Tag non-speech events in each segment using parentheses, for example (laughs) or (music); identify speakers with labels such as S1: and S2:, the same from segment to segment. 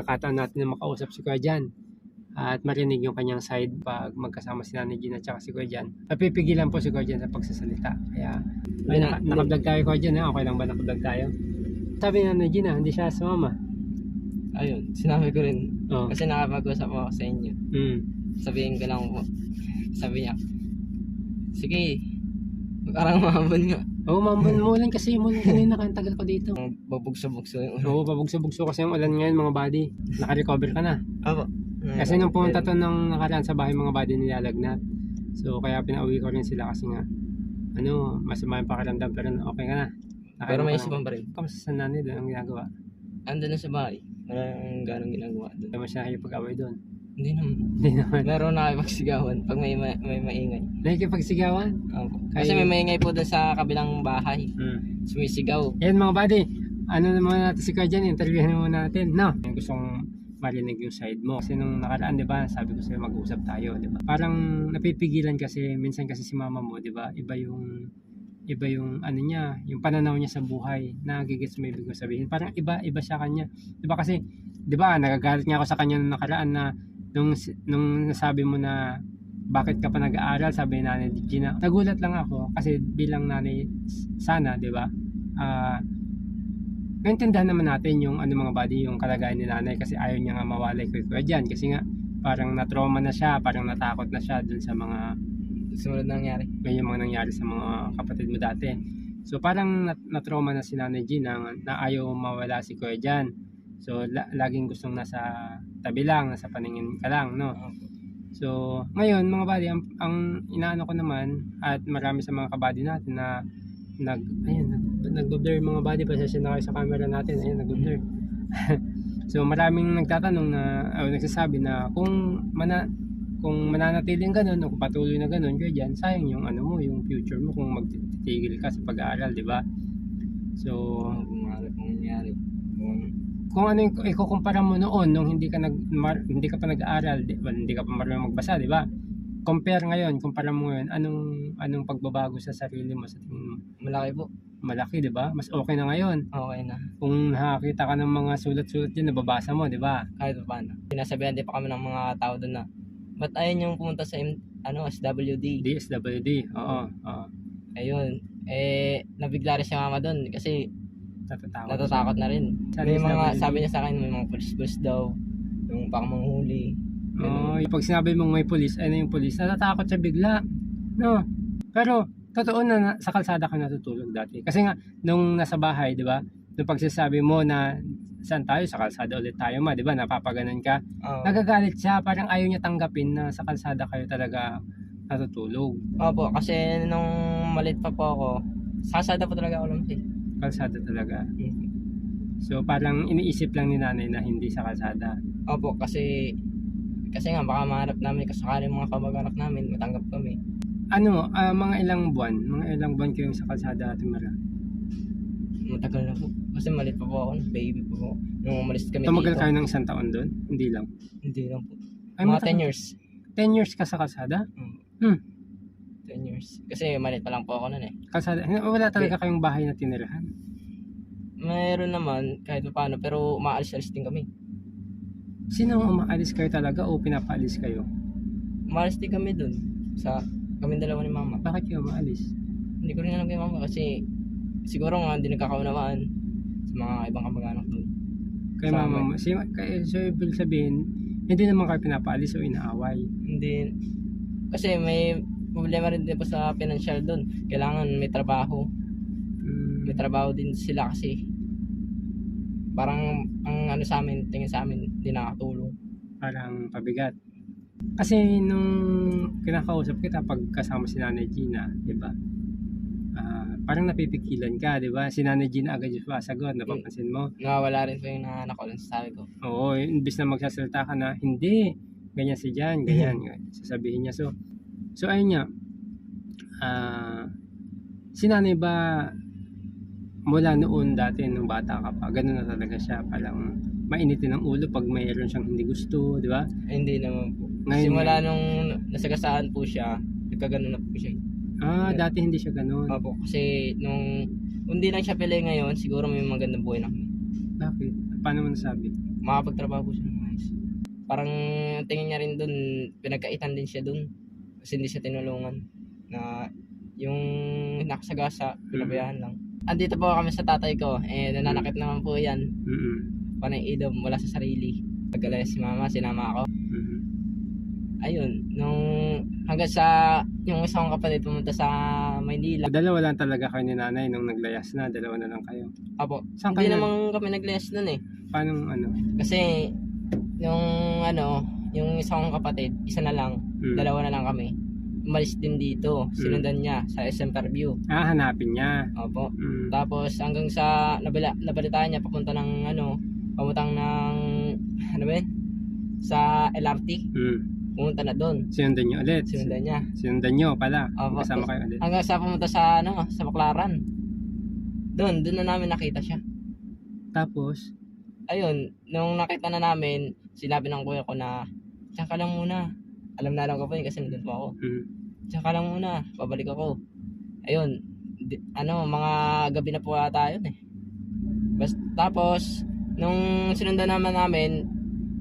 S1: Nakataon natin na makausap si Kuya Jan at marinig yung kanyang side pag magkasama si Nanay Gina at si Kuya Jan. Napipigilan po si Kuya Jan sa pagsasalita. Kaya ay, naka, nakablog tayo Kuya Jan ha? Okay lang ba nakablog tayo? Sabi ni Nanay Gina, hindi siya sumama.
S2: Ayun, sinabi ko rin.
S1: Oh.
S2: Kasi nakapag-usap ako sa inyo.
S1: Mm.
S2: Sabihin ko lang po. Sabi niya, sige, parang (laughs) mahabon nga.
S1: Oo, oh, (laughs) mamulan kasi mulan kanina ka, ang tagal ko dito.
S2: Babugso-bugso yung ulo.
S1: Oo, pabugso-bugso kasi yung ulan ngayon mga buddy. Naka-recover ka na.
S2: Apo.
S1: Kasi nung pumunta to nung nakaraan sa bahay mga buddy nilalagnat. So kaya pinauwi ko rin sila kasi nga ano, masama yung pakiramdam pero okay ka na.
S2: Pero may isipan pa rin.
S1: Kamusta sa nanay doon ang ginagawa?
S2: Andun na sa bahay. Wala nang ganong ginagawa doon.
S1: Hindi mo siya nakikipag-away doon.
S2: Hindi naman.
S1: Hindi naman.
S2: Meron na nakipagsigawan pag may, ma- may maingay.
S1: Nakikipagsigawan?
S2: Opo. Kasi may maingay po doon sa kabilang bahay.
S1: Hmm.
S2: Sumisigaw.
S1: Yan mga buddy, ano naman natin si Kuya dyan, interviewin muna natin, no? Yung gustong marinig yung side mo. Kasi nung nakaraan, di ba, sabi ko sa'yo mag-usap tayo, di ba? Parang napipigilan kasi, minsan kasi si mama mo, di ba, iba yung iba yung ano niya, yung pananaw niya sa buhay, nagigits mo ibig sabihin. Parang iba, iba siya kanya. Di ba kasi, di ba, nagagalit nga ako sa kanya nung nakaraan na nung, nung nasabi mo na bakit ka pa nag-aaral, sabi ni nanay Gina. Nagulat lang ako kasi bilang nanay sana, di ba? Ah, naintindihan naman natin yung ano mga body, yung kalagayan ni nanay kasi ayaw niya nga mawalay kay Kuya Jan kasi nga parang na-trauma na siya, parang natakot na siya dun sa mga
S2: Sumunod na nangyari.
S1: ganyan mga nangyari sa mga kapatid mo dati. So parang nat- na-trauma na si Nanay G na, na ayaw mawala si Kuya Jan. So la- laging gustong nasa tabi lang, nasa paningin ka lang, no? So, ngayon mga buddy, ang, ang inaano ko naman at marami sa mga kabady natin na nag ayun, nag, nag-blur mga buddy, pasensya na kayo sa camera natin, ayun, nag-blur. (laughs) so, maraming nagtatanong na o nagsasabi na kung mana kung mananatiling ganun o kung patuloy na ganun, kaya dyan, sayang yung ano mo, yung future mo kung magtitigil ka sa pag-aaral, di ba? So,
S2: kung ano nangyari. Kung
S1: ano yung ikukumpara mo noon nung hindi ka nag mar- hindi ka pa nag-aaral, di ba? Hindi ka pa marunong magbasa, di ba? Compare ngayon, kumpara mo ngayon, anong anong pagbabago sa sarili mo sa tingin mo?
S2: malaki po.
S1: Malaki, di ba? Mas okay na ngayon.
S2: Okay na.
S1: Kung nakakita ka ng mga sulat-sulat din, nababasa mo, di ba?
S2: Kahit pa paano. Sinasabihan din pa kami ng mga tao doon na ba't ayun yung pumunta sa M- ano, SWD?
S1: DSWD, oo, oo.
S2: Ayun. Eh, nabigla rin si mama doon kasi
S1: Natatakot.
S2: natatakot na rin.
S1: Sa
S2: May mga, sabi niya sa akin, may mga pulis-pulis daw. Yung baka manghuli.
S1: Oo, yung pag sinabi mong may pulis, ano yung pulis, natatakot siya bigla. No. Pero, totoo na, na sa kalsada ka natutulog dati. Kasi nga, nung nasa bahay, di ba, nung pagsasabi mo na saan tayo, sa kalsada ulit tayo ma, di ba, napapaganon ka,
S2: Oo.
S1: nagagalit siya, parang ayaw niya tanggapin na sa kalsada kayo talaga natutulog.
S2: Opo, kasi nung malit pa po ako, sasada po talaga ako lang siya.
S1: Kalsada talaga. So, parang iniisip lang ni nanay na hindi sa kalsada.
S2: Opo, kasi kasi nga baka mahanap namin kasakali mga kamag-anak namin, matanggap kami.
S1: Ano, ah, mga ilang buwan, mga ilang buwan kayo sa kalsada, Ate Mara?
S2: Matagal na po. Kasi malit pa po ako, baby pa po. Nung umalis kami
S1: Tumagal
S2: dito.
S1: kayo ng isang taon doon? Hindi lang.
S2: Hindi lang po.
S1: Ay,
S2: mga
S1: matagal.
S2: 10 years.
S1: 10 years ka sa kalsada?
S2: 10 years. Kasi malit pa lang po ako nun eh.
S1: Kalsada, wala talaga kayong bahay na tinirahan.
S2: Meron naman kahit pa paano pero umaalis-alis din kami.
S1: Sino ang umaalis kayo talaga o pinapaalis kayo?
S2: Umaalis din kami dun sa kami dalawa ni mama.
S1: Bakit kayo umaalis?
S2: Hindi ko rin alam kay mama kasi siguro nga hindi nagkakaunawaan sa mga ibang kamag-anak dun.
S1: Kay
S2: Sa
S1: mama mo. Si, kay, so, ibig sabihin, hindi naman kayo pinapaalis o inaaway.
S2: Hindi kasi may problema rin din po sa financial dun. Kailangan may trabaho.
S1: Hmm,
S2: May trabaho din sila kasi parang ang ano sa amin, tingin sa amin, hindi nakatulong.
S1: parang pabigat. Kasi nung kinakausap kita pag kasama si Nanay Gina, di ba? Ah, parang napipikilan ka, di ba? Si Nanay Gina agad yung sumasagot, napapansin mo?
S2: Nawawala rin po yung lang sa sabi ko.
S1: Oo, imbis na magsasalita ka na, hindi, ganyan si Jan, ganyan, (laughs) sasabihin niya. So, so ayun niya, ah, si nanay ba, mula noon dati, nung bata ka pa, ganun na talaga siya, parang mainitin ang ulo pag mayroon siyang hindi gusto, di ba?
S2: Ay, hindi naman po.
S1: Ngayon,
S2: Simula nung nasagasaan po siya, nagkaganon na po siya.
S1: ah, dati hindi siya ganun.
S2: Opo, kasi nung hindi lang siya pili ngayon, siguro may magandang buhay na kami.
S1: Bakit? Paano mo nasabi?
S2: makapagtrabaho po siya ng ayos. Parang tingin niya rin dun, pinagkaitan din siya dun. Kasi hindi siya tinulungan. Na yung nakasagasa, pinabayaan lang. Andito po kami sa tatay ko. Eh, nananakit naman po yan.
S1: Mm-mm.
S2: Panay idom mula sa sarili. Pagkalaya si mama, sinama ako.
S1: Mhm.
S2: Ayun, nung hanggang sa yung isang kapatid pumunta sa Maynila.
S1: Dalawa lang talaga kayo ni nanay nung naglayas na, dalawa na lang kayo.
S2: Apo,
S1: Saan
S2: hindi
S1: kayo?
S2: naman kami nag-less nun eh.
S1: Paano ano?
S2: Kasi yung ano, yung isang kapatid, isa na lang,
S1: Mm.
S2: dalawa na lang kami. Umalis din dito, sinundan niya sa SM Interview.
S1: Ah, hanapin niya.
S2: Opo.
S1: Mm.
S2: Tapos hanggang sa nabala, nabalitaan niya papunta ng ano, pamutang ng ano ba yun? Sa LRT,
S1: Mm.
S2: pumunta na doon.
S1: Sinundan niyo ulit.
S2: Sinundan niya.
S1: Sinundan niyo pala.
S2: Opo.
S1: Kasama kayo ulit.
S2: Hanggang sa pumunta sa ano, sa Baclaran. Doon, doon na namin nakita siya.
S1: Tapos,
S2: Ayun, nung nakita na namin, sinabi ng kuya ko na, Diyan ka lang muna. Alam na alam ko po yun kasi nandun po ako.
S1: mm.
S2: Diyan ka lang muna, babalik ako. Ayun, di- ano, mga gabi na po ata yun eh. Bas, tapos, nung sinundan naman namin,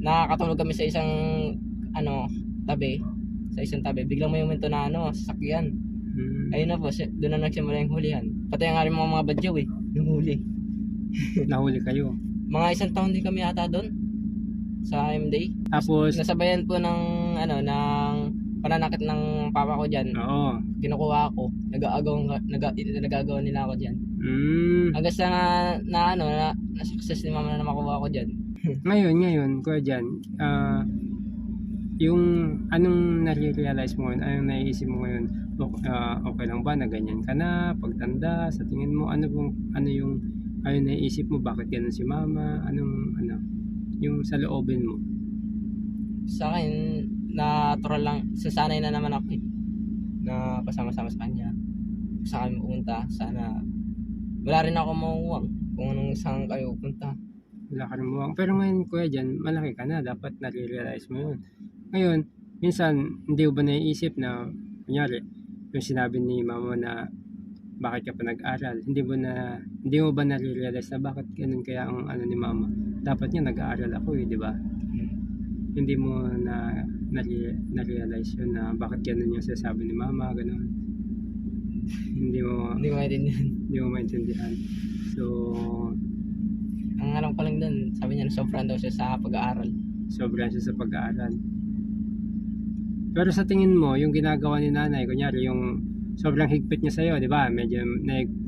S2: nakakatulog kami sa isang, ano, tabi. Sa isang tabi. Biglang may uminto na, ano, sasakyan.
S1: Mm.
S2: Ayun na po, doon na nagsimula yung hulihan. Pati nga rin mga mga badyaw eh, yung huli.
S1: Nahuli kayo.
S2: Mga isang taon din kami ata doon sa MD.
S1: Tapos,
S2: Nasabayan po ng ano ng pananakit ng papa ko diyan.
S1: oo.
S2: Kinukuha ako. Nag-aagaw nag nagagawa nila ako diyan.
S1: Mm.
S2: Hanggang sa na, na ano na, na success ni mama na makuha ko diyan. (laughs)
S1: Ngayon, ngayon, kuya dyan, ah, yung anong nare-realize mo ngayon, anong naiisip mo ngayon, o- ah, okay lang ba na ganyan ka na, pagtanda, sa tingin mo, ano bang, ano yung, ano naiisip mo, bakit ganun si mama, anong, ano, yung sa loobin mo.
S2: Sa akin natural lang sasanay na naman ako eh. Na pasama-sama sa kanya. Sa kami pupunta, sana wala rin ako mauuwang kung anong saan kayo pupunta.
S1: Wala ka rin muwang. Pero ngayon, kuya dyan, malaki ka na, dapat nare-realize mo yun. Ngayon, minsan, hindi ba naiisip na, kunyari, yung sinabi ni mama na bakit ka pa nag-aral, hindi mo na, hindi mo ba nare-realize na bakit ganun kaya ang ano ni mama? Dapat niya nag-aaral ako eh, di ba? Hindi mo na nare- na-realize yun na bakit ganun yung sinasabi ni mama, ganun. hindi mo,
S2: Hindi ko maintindihan.
S1: hindi mo maintindihan. So,
S2: Ang alam ko lang dun, sabi niya na sobrang daw siya sa pag-aaral.
S1: sobra siya sa pag-aaral. Pero sa tingin mo, yung ginagawa ni nanay, kunyari yung sobrang higpit niya sa'yo, di ba? Medyo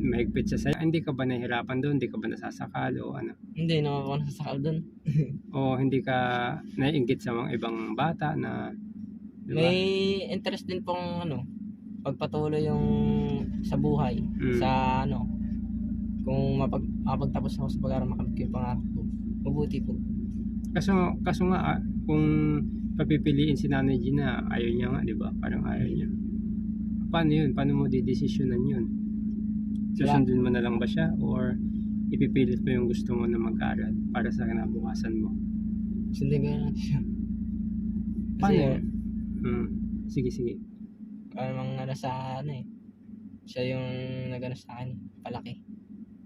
S1: mahigpit siya sa'yo. Hindi ka ba nahihirapan doon? Hindi ka ba nasasakal o ano?
S2: Hindi naman ako nasasakal dun. (laughs)
S1: O hindi ka naiingit sa mga ibang bata na, di ba?
S2: May interest din pong ano, pagpatuloy yung sa buhay,
S1: Mm.
S2: sa ano, kung mapag, mapagtapos ako sa pag-aaral makamit ko yung pangarap ko. Mabuti po.
S1: Kaso, kaso nga, ah, kung papipiliin si Nanay Gina, ayaw niya nga, di ba? Parang ayaw niya. Paano yun? Paano mo didesisyonan yun? Susundin mo na lang ba siya? Or ipipilit mo yung gusto mo na mag-aral para sa kinabukasan mo?
S2: Sundin ko na lang siya.
S1: Paano?
S2: Kasi,
S1: Hmm. Sige, sige.
S2: parang ano sa ano eh. Siya yung nagano sa akin, palaki.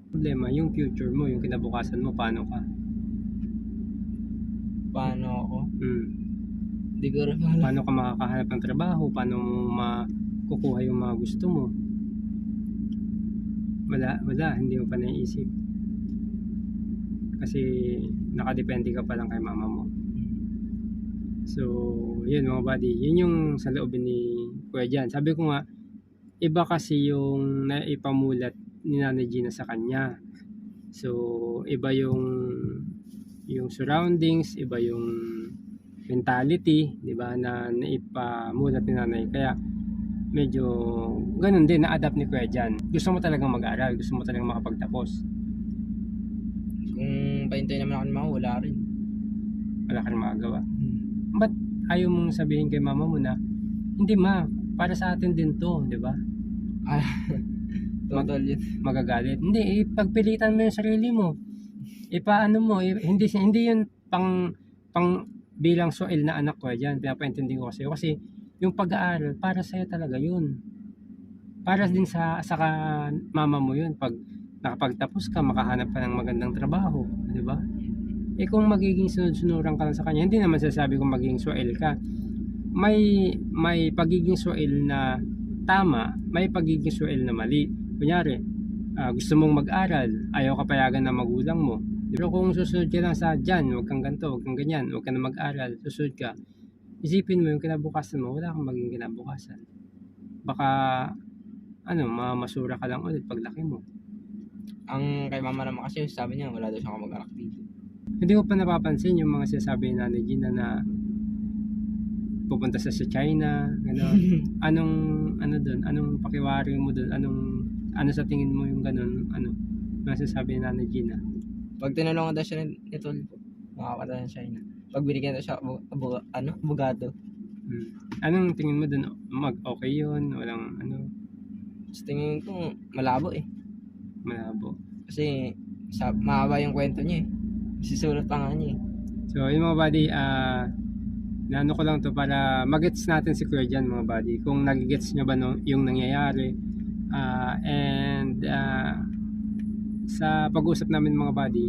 S1: Problema, yung future mo, yung kinabukasan mo, paano ka?
S2: Paano ako?
S1: Hmm.
S2: Hindi ko rin alam.
S1: Paano ka makakahanap ng trabaho? Paano mo makukuha yung mga gusto mo? Wala, wala, hindi mo pa naiisip. Kasi nakadepende ka pa lang kay mama mo. So, yun mga buddy, yun yung sa loobin ni Kuya Jan. Sabi ko nga, iba kasi yung naipamulat ni Nanay Gina sa kanya. So, iba yung yung surroundings, iba yung mentality, 'di ba, na naipamulat ni nanay. Kaya medyo ganun din na-adapt ni Kuya Jan. Gusto mo talagang mag-aral, gusto mo talagang makapagtapos.
S2: Kung pahintay naman ako ng mga wala rin.
S1: Wala ka rin magagawa. Ba't ayaw mong sabihin kay mama mo na, hindi ma, para sa atin din to, 'di ba?
S2: Ah, (laughs) total yun.
S1: Magagalit. Hindi, ipagpilitan mo yung sarili mo. Ipaano mo, i- hindi hindi yun pang pang bilang soil na anak ko diyan, pinapaintindi ko kasi kasi yung pag-aaral para sa talaga yun. Para din sa sa ka- mama mo yun pag nakapagtapos ka, makahanap ka ng magandang trabaho, di ba? Eh kung magiging sunod-sunuran ka lang sa kanya, hindi naman sasabi kung magiging swel ka. May may pagiging swel na tama, may pagiging swel na mali. Kunyari, ah, gusto mong mag-aral, ayaw ka payagan ng magulang mo. Pero kung susunod ka lang sa dyan, huwag kang ganito, huwag kang ganyan, huwag ka na mag-aral, susunod ka, isipin mo yung kinabukasan mo, wala kang maging kinabukasan. Baka, ano, mamasura ka lang ulit paglaki mo.
S2: Ang kay mama naman kasi, sabi niya, wala daw siyang kamag-anak dito.
S1: Hindi ko pa napapansin yung mga sinasabi ni Nanay Gina na pupunta sa sa China, gano'n. (laughs) anong, ano doon, anong pakiwari mo doon, anong, ano sa tingin mo yung gano'n, ano, mga sinasabi ni Nanay Gina.
S2: Pag tinulungan daw siya ni, ni Tulfo, makakata na siya na. Pag binigyan daw siya, abu, abu, ano, abogado.
S1: Hmm. Anong tingin mo doon? Mag-okay yun? Walang, ano,
S2: Sa tingin ko, malabo eh.
S1: malabo.
S2: Kasi, sa, mahaba yung kwento niya eh. Sisulat pa nga niya eh.
S1: So, yung mga buddy, ah, naano ko lang to para magets natin si Kuya Jan, mga buddy. Kung nagigets nyo ba no, yung nangyayari. Ah, and, ah, sa pag-usap namin mga buddy,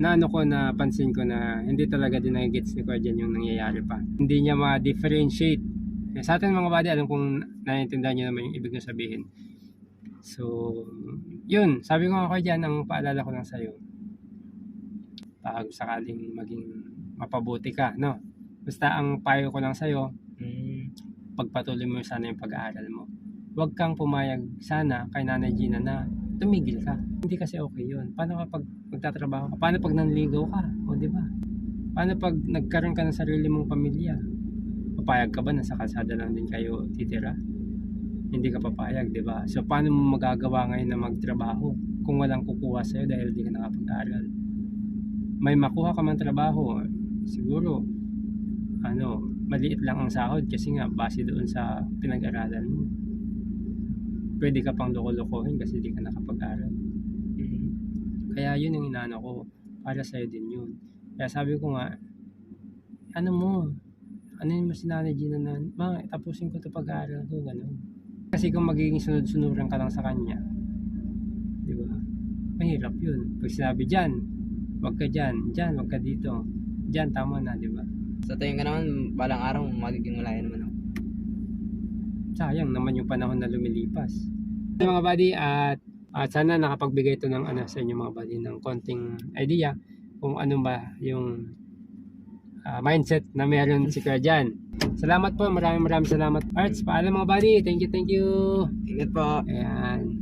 S1: na ano ko na pansin ko na hindi talaga din nagigets ni Kuya yung nangyayari pa. Hindi niya ma-differentiate. Eh, sa atin mga buddy, alam kong naiintindihan niyo naman yung ibig na sabihin. So, yun. Sabi ko nga kay Jan, ang paalala ko lang sa'yo, pag sakaling maging mapabuti ka, no? Basta ang payo ko lang sa'yo,
S2: Mm.
S1: pagpatuloy mo sana yung pag-aaral mo. Huwag kang pumayag sana kay Nanay Gina na tumigil ka. Hindi kasi okay yun. Paano kapag magtatrabaho ka? Paano pag nanligaw ka? O di ba? Paano pag nagkaroon ka ng sarili mong pamilya? Papayag ka ba na sa kalsada lang din kayo titira? Hindi ka papayag, di ba? So paano mo magagawa ngayon na magtrabaho kung walang kukuha sa'yo dahil di ka nakapag-aral? May makuha ka man trabaho, siguro ano, maliit lang ang sahod kasi nga base doon sa pinag-aralan mo. Pwede ka pang loko-lokohin kasi di ka nakapag-aral. Kaya yun yung inaano ko, para sa'yo din yun. Kaya sabi ko nga, ano mo, ano yun mo si Nanay Gina na, ma, tapusin ko to pag-aaral ko, gano'n. Kasi kung magiging sunod-sunuran ka lang sa kanya, di ba? Mahirap yun. Pag sinabi dyan, wag ka dyan, dyan, wag ka dito. Dyan, tama na, di ba?
S2: Sa tingin ka naman, balang araw, magiging malaya naman ako.
S1: sayang naman yung panahon na lumilipas. Mga buddy, at, at sana nakapagbigay ito ng ano sa inyo mga buddy ng konting idea kung ano ba yung ah, mindset na meron si Kuya Jan. Salamat po, maraming maraming salamat. Arts, paalam mga buddy. Thank you, thank you.
S2: Ingat po.
S1: Ayan.